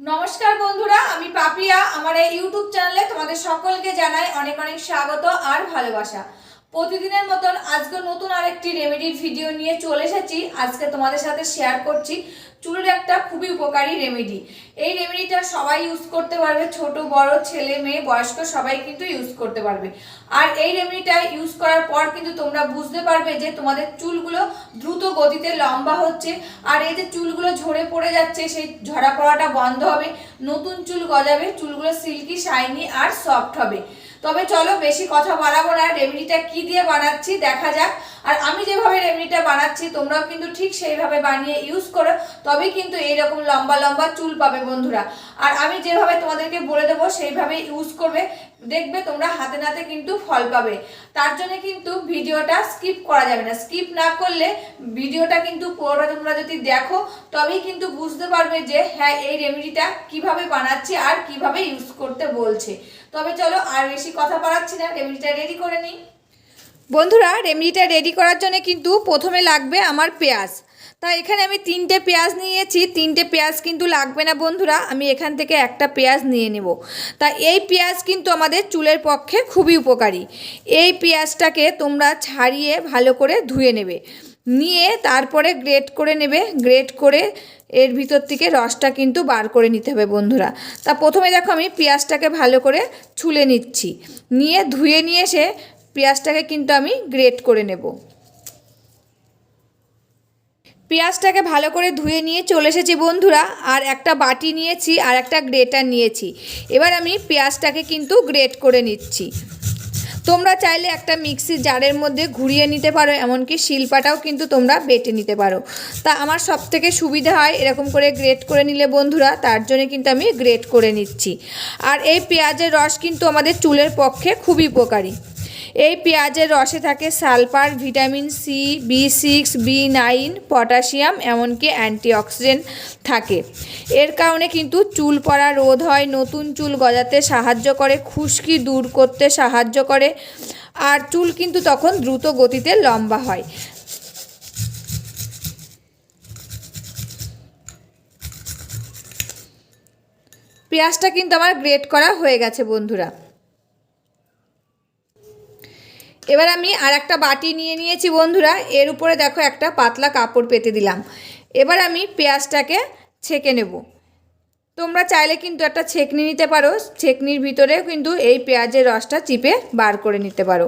নমস্কার বন্ধুরা, আমি পাপিয়া। আমার এই ইউটিউব চ্যানেলে তোমাদের সকলকে জানাই অনেক অনেক স্বাগত আর ভালোবাসা। প্রতিদিনের মতন আজকে নতুন আরেকটি রেমেডির ভিডিও নিয়ে চলে এসেছি। আজকে তোমাদের সাথে শেয়ার করছি। চুলের একটা খুবই উপকারী রেমেডি এই রেমেডিটা সবাই ইউজ করতে পারবে, ছোট, বড়, ছেলে, মেয়ে, বয়স্ক সবাই কিন্তু ইউজ করতে পারবে। আর এই রেমেডিটা ইউজ করার পর কিন্তু তোমরা বুঝতে পারবে যে তোমাদের চুলগুলো দ্রুত গতিতে লম্বা হচ্ছে, আর এই যে চুলগুলো ঝরে পড়ে যাচ্ছে, সেই ঝরা পড়াটা বন্ধ হবে, নতুন চুল গজাবে, চুলগুলো সিল্কি শাইনি আর সফট হবে। তবে চলো বেশি কথা বাড়াবো না রেমেডিটা কি দিয়ে বানাচ্ছি দেখা যাক। আর আমি যেভাবে রেমেডিটা বানাচ্ছি, তোমরাও কিন্তু ঠিক সেইভাবে বানিয়ে ইউজ করো। তবে কিন্তু এইরকম লম্বা লম্বা চুল পাবে বন্ধুরা। আর আমি যেভাবে তোমাদেরকে বলে দেবো সেইভাবে ইউজ করবে। দেখবে তোমরা হাতে নাতে কিন্তু ফল পাবে। তার জন্য কিন্তু ভিডিওটা স্কিপ করা যাবে না। স্কিপ না করলে ভিডিওটা কিন্তু পুরোটা তোমরা যদি দেখো, তবেই কিন্তু বুঝতে পারবে যে হ্যাঁ এই রেমেডিটা কীভাবে বানাচ্ছি আর কীভাবে ইউজ করতে বলছে। তবে চলো আর বেশি কথা বাড়াচ্ছি না, রেমেডিটা রেডি করে নিই। বন্ধুরা, রেমেডিটা রেডি করার জন্য কিন্তু প্রথমে লাগবে আমার পেঁয়াজ। তা এখানে আমি তিনটে পেঁয়াজ নিয়েছি, তিনটে পেঁয়াজ কিন্তু লাগবে না বন্ধুরা, আমি এখান থেকে একটা পেঁয়াজ নিয়ে নেব। তা এই পেঁয়াজ কিন্তু আমাদের চুলের পক্ষে খুবই উপকারী। এই পেঁয়াজটাকে তোমরা ছাড়িয়ে ভালো করে ধুয়ে নেবে। নিয়ে তারপরে গ্রেট করে নেবে গ্রেট করে এর ভিতর থেকে রসটা কিন্তু বার করে নিতে হবে বন্ধুরা। তা প্রথমে দেখো আমি পেঁয়াজটাকে ভালো করে ছুলে নিচ্ছি। নিয়ে ধুয়ে নিয়ে এসে পেঁয়াজটাকে কিন্তু আমি গ্রেট করে নেব। পেঁয়াজটাকে ভালো করে ধুয়ে নিয়ে চলে এসেছি বন্ধুরা, আর একটা বাটি নিয়েছি, আর একটা গ্রেটার নিয়েছি। এবার আমি পেঁয়াজটাকে কিন্তু গ্রেট করে নিচ্ছি। তোমরা চাইলে একটা মিক্সি জারের মধ্যে ঘুরিয়ে নিতে পারো, এমনকি শিল্পাটাও কিন্তু তোমরা বেটে নিতে পারো। তা আমার সব থেকে সুবিধা হয় এরকম করে গ্রেট করে নিলে বন্ধুরা, তার জন্য কিন্তু আমি গ্রেট করে নিচ্ছি। আর এই পেঁয়াজের রস কিন্তু আমাদের চুলের পক্ষে খুবই উপকারী। এই পেঁয়াজের রসে থাকে sulphur, vitamin C B six B nine potassium, এমনকি অ্যান্টিঅক্সিডেন্ট থাকে। এর কারণে কিন্তু চুল পড়া রোধ হয়, নতুন চুল গজাতে সাহায্য করে, খুশকি দূর করতে সাহায্য করে, আর চুল কিন্তু তখন দ্রুত গতিতে লম্বা হয়। পেঁয়াজটা কিন্তু আমার গ্রেট করা হয়ে গেছে, বন্ধুরা। এবার আমি আর একটা বাটি নিয়ে নিয়েছি বন্ধুরা। এর উপরে দেখো একটা পাতলা কাপড় পেতে দিলাম। এবার আমি পেঁয়াজটাকে ছেঁকে নেব। তোমরা চাইলে কিন্তু একটা ছেঁকনি নিতে পারো। ছেঁকনির ভিতরে কিন্তু এই পেঁয়াজের রসটা চিপে বার করে নিতে পারো।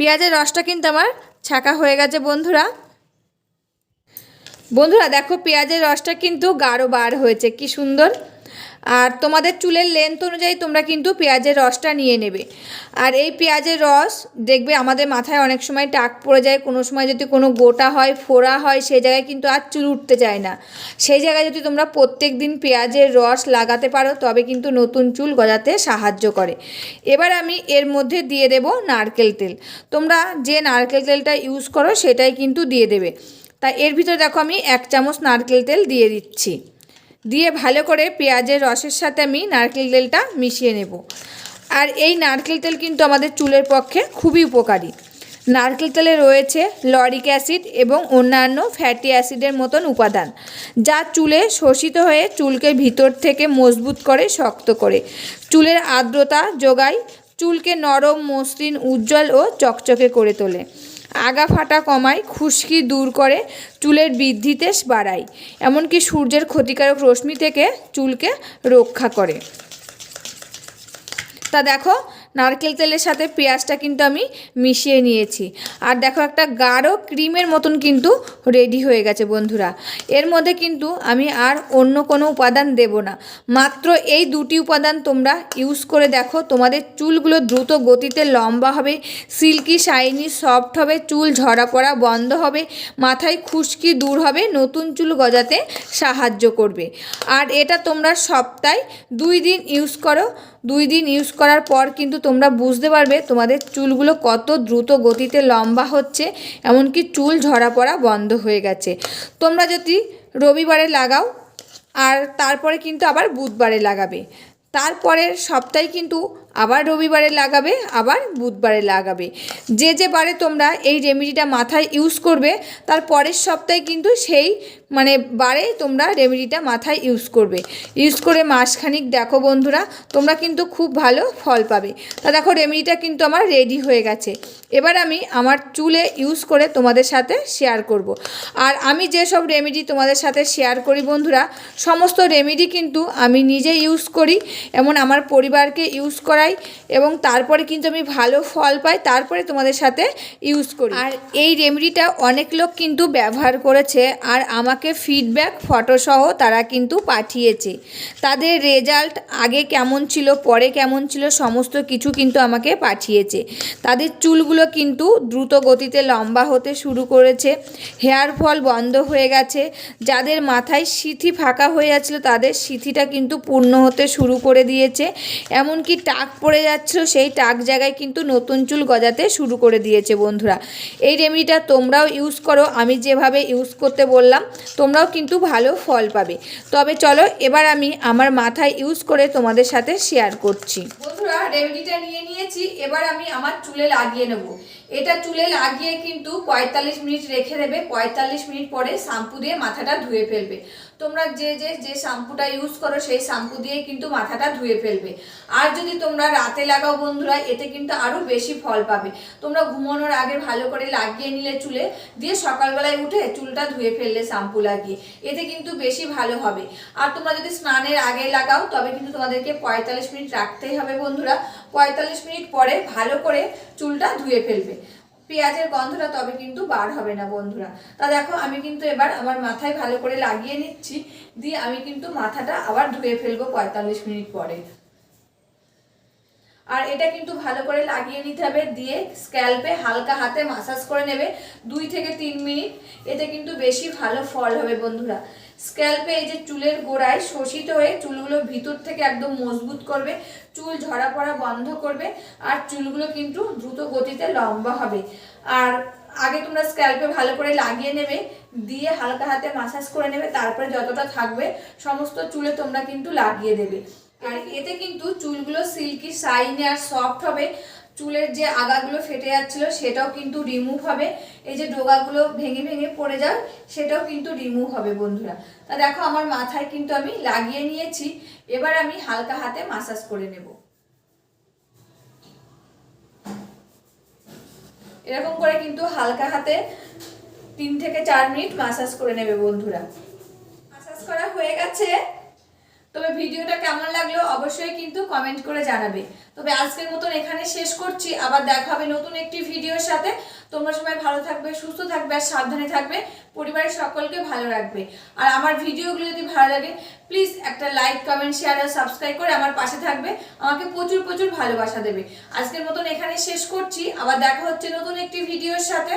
পেঁয়াজের রসটা কিন্তু আমার ছাকা হয়ে গেছে, বন্ধুরা। বন্ধুরা, দেখো পেঁয়াজের রসটা কিন্তু গাঢ় বার হয়েছে, কি সুন্দর। আর তোমাদের চুলের লেন্থ অনুযায়ী তোমরা কিন্তু পেঁয়াজের রসটা নিয়ে নেবে। আর এই পেঁয়াজের রস দেখবে আমাদের মাথায় অনেক সময় টাক পড়ে যায়, কোনো সময় যদি কোনো গোটা হয়, ফোড়া হয় সেই জায়গায় কিন্তু আর চুল উঠতে চায় না। সেই জায়গায় যদি তোমরা প্রত্যেক দিন পেঁয়াজের রস লাগাতে পারো, তবে কিন্তু নতুন চুল গজাতে সাহায্য করে। এবার আমি এর মধ্যে দিয়ে দেব নারকেল তেল। তোমরা যে নারকেল তেলটা ইউজ করো, সেটাই কিন্তু দিয়ে দেবে। তাই এর ভিতরে দেখো আমি এক চামচ নারকেল তেল দিয়ে দিচ্ছি। দিয়ে ভালো করে পেঁয়াজের রসের সাথে আমি নারকেল তেলটা মিশিয়ে নেব। আর এই নারকেল তেল কিন্তু আমাদের চুলের পক্ষে খুবই উপকারী। নারকেল তেলে রয়েছে লরিক অ্যাসিড এবং অন্যান্য ফ্যাটি অ্যাসিডের মতন উপাদান, যা চুলে শোষিত হয়ে চুলকে ভিতর থেকে মজবুত করে শক্ত করে। চুলের আর্দ্রতা যোগায় চুলকে নরম মসৃণ, উজ্জ্বল ও চকচকে করে তোলে। আগা ফাটা কমায়, খুশকি দূর করে, চুলের বৃদ্ধিতে বাড়ায়। এমনকি সূর্যের ক্ষতিকারক রশ্মি থেকে চুলকে রক্ষা করে। তা দেখো নারকেল তেলের সাথে পেঁয়াজটা কিন্তু আমি মিশিয়ে নিয়েছি। আর দেখো একটা গাঢ় ক্রিমের মতন কিন্তু রেডি হয়ে গেছে বন্ধুরা। এর মধ্যে কিন্তু আমি আর অন্য কোনো উপাদান দেব না। মাত্র এই দুটি উপাদান তোমরা ইউজ করে দেখো, তোমাদের চুলগুলো দ্রুত গতিতে লম্বা হবে সিল্কি শাইনি সফট হবে, চুল ঝরা পড়া বন্ধ হবে, মাথায় খুশকি দূর হবে, নতুন চুল গজাতে সাহায্য করবে। আর এটা তোমরা সপ্তাহে দুই দিন ইউজ করো। দুই দিন ইউজ করার পর কিন্তু তোমরা বুঝতে পারবে তোমাদের চুলগুলো কত দ্রুত গতিতে লম্বা হচ্ছে, এমনকি চুল ঝরা পড়া বন্ধ হয়ে গেছে। তোমরা যদি রবিবারে লাগাও, আর তারপরে কিন্তু আবার বুধবারে লাগাবে। তারপরের সপ্তাহে কিন্তু আবার রবিবারে লাগাবে, আবার বুধবারে লাগাবে। যে যে বারে তোমরা এই রেমেডিটা মাথায় ইউজ করবে, তার পরের সপ্তাহে কিন্তু সেই মানে বারে তোমরা রেমেডিটা মাথায় ইউজ করবে। ইউজ করে মাসখানিক দেখো বন্ধুরা তোমরা কিন্তু খুব ভালো ফল পাবে। তা দেখো রেমেডিটা কিন্তু আমার রেডি হয়ে গেছে। এবার আমি আমার চুলে ইউজ করে তোমাদের সাথে শেয়ার করব। আর আমি যেসব রেমেডি তোমাদের সাথে শেয়ার করি বন্ধুরা সমস্ত রেমেডি কিন্তু আমি নিজে ইউজ করি। এমন আমার পরিবারকে ইউজ করাই এবং তারপরে কিন্তু আমি ভালো ফল পাই তারপরে তোমাদের সাথে ইউজ করি। আর এই রেমেডিটা অনেক লোক কিন্তু ব্যবহার করেছে আর আমাকে ফিডব্যাক ফটোসহ তারা কিন্তু পাঠিয়েছে। তাদের রেজাল্ট আগে কেমন ছিল, পরে কেমন ছিল, সমস্ত কিছু কিন্তু আমাকে পাঠিয়েছে। তাদের চুলগুলো কিন্তু দ্রুত গতিতে লম্বা হতে শুরু করেছে। হেয়ার ফল বন্ধ হয়ে গেছে। যাদের মাথায় সিথি ফাঁকা হয়ে যাচ্ছিল, তাদের সিথিটা কিন্তু পূর্ণ হতে শুরু করে দিয়েছে। এমনকি টাক পড়ে যাচ্ছিল, সেই টাক জায়গায় কিন্তু নতুন চুল গজাতে শুরু করে দিয়েছে বন্ধুরা। এই রেমেডিটা তোমরাও ইউজ করো। আমি যেভাবে ইউজ করতে বললাম তোমরাও কিন্তু ভালো ফল পাবে। তবে চলো, এবার আমি আমার মাথায় ইউজ করে তোমাদের সাথে শেয়ার করছি। বন্ধুরা রেমেডিটা নিয়ে নিয়েছি। এবার আমি আমার চুলে লাগিয়ে নেব। এটা চুলে লাগিয়ে কিন্তু পঁয়তাল্লিশ মিনিট রেখে দেবে। পঁয়তাল্লিশ মিনিট পরে শ্যাম্পু দিয়ে মাথাটা ধুয়ে ফেলবে। তোমরা যে যে যে শ্যাম্পুটা ইউজ করো সেই শ্যাম্পু দিয়ে কিন্তু মাথাটা ধুয়ে ফেলবে। আর যদি তোমরা রাতে লাগাও বন্ধুরা, এতে কিন্তু আরও বেশি ফল পাবে। তোমরা ঘুমানোর আগে ভালো করে লাগিয়ে নিলে চুলে, দিয়ে সকালবেলায় উঠে চুলটা ধুয়ে ফেললে শ্যাম্পু লাগিয়ে। এতে কিন্তু বেশি ভালো হবে। আর তোমরা যদি স্নানের আগে লাগাও, তবে কিন্তু তোমাদেরকে পঁয়তাল্লিশ মিনিট রাখতেই হবে বন্ধুরা। পঁয়তাল্লিশ মিনিট পরে ভালো করে চুলটা ধুয়ে ফেলবে। পেঁয়াজের গন্ধটা তবে কিন্তু বার হবে না, বন্ধুরা। তা দেখো, আমি কিন্তু এবার আমার মাথায় ভালো করে লাগিয়ে নিচ্ছি। দিয়ে আমি কিন্তু মাথাটা আবার ধুয়ে ফেলব পঁয়তাল্লিশ মিনিট পরে। আর এটা কিন্তু ভালো করে লাগিয়ে নিতে হবে, দিয়ে স্ক্যাল্পে হালকা হাতে মাসাজ করে নেবে দুই থেকে তিন মিনিট। এতে কিন্তু বেশি ভালো ফল হবে বন্ধুরা। স্ক্যাল্পে এই যে চুলের গোড়ায় শোষিত হয়ে চুলগুলো ভিতর থেকে একদম মজবুত করবে, চুল ঝরা পড়া বন্ধ করবে আর চুলগুলো কিন্তু দ্রুত গতিতে লম্বা হবে। আর আগে তোমরা স্ক্যাল্পে ভালো করে লাগিয়ে নেবে, দিয়ে হালকা হাতে মাসাজ করে নেবে, তারপরে যতটা থাকবে সমস্ত চুলে তোমরা কিন্তু লাগিয়ে দেবে। আর এতে কিন্তু চুলগুলো সিল্কি শাইনি আর সফট হবে। চুলের যে আগাগুলো ফেটে যাচ্ছিল সেটাও কিন্তু রিমুভ হবে। এই যে ডোগাগুলো ভেঙে ভেঙে পড়ে যায় সেটাও কিন্তু রিমুভ হবে বন্ধুরা। তা দেখো আমার মাথায় কিন্তু আমি লাগিয়ে নিয়েছি। এবার আমি হালকা হাতে মাসাজ করে নেব। এরকম করে কিন্তু হালকা হাতে তিন থেকে চার মিনিট মাসাজ করে নেবে বন্ধুরা। মাসাজ করা হয়ে গেছে। তবে ভিডিওটা কেমন লাগল অবশ্যই কিন্তু কমেন্ট করে জানাবে। তবে আজকের মতন এখানে শেষ করছি, আবার দেখা হবে নতুন একটি ভিডিওর সাথে। তোমরা সবাই ভালো থাকবে, সুস্থ থাকবে, আর সাবধানে থাকবে। পরিবারের সকলকে ভালো রাখবে। আর আমার ভিডিওগুলো যদি ভালো লাগে প্লিজ একটা লাইক কমেন্ট শেয়ার আর সাবস্ক্রাইব করে আমার পাশে থাকবে। আমাকে প্রচুর প্রচুর ভালোবাসা দেবে। আজকের মতন এখানে শেষ করছি, আবার দেখা হচ্ছে নতুন একটি ভিডিওর সাথে।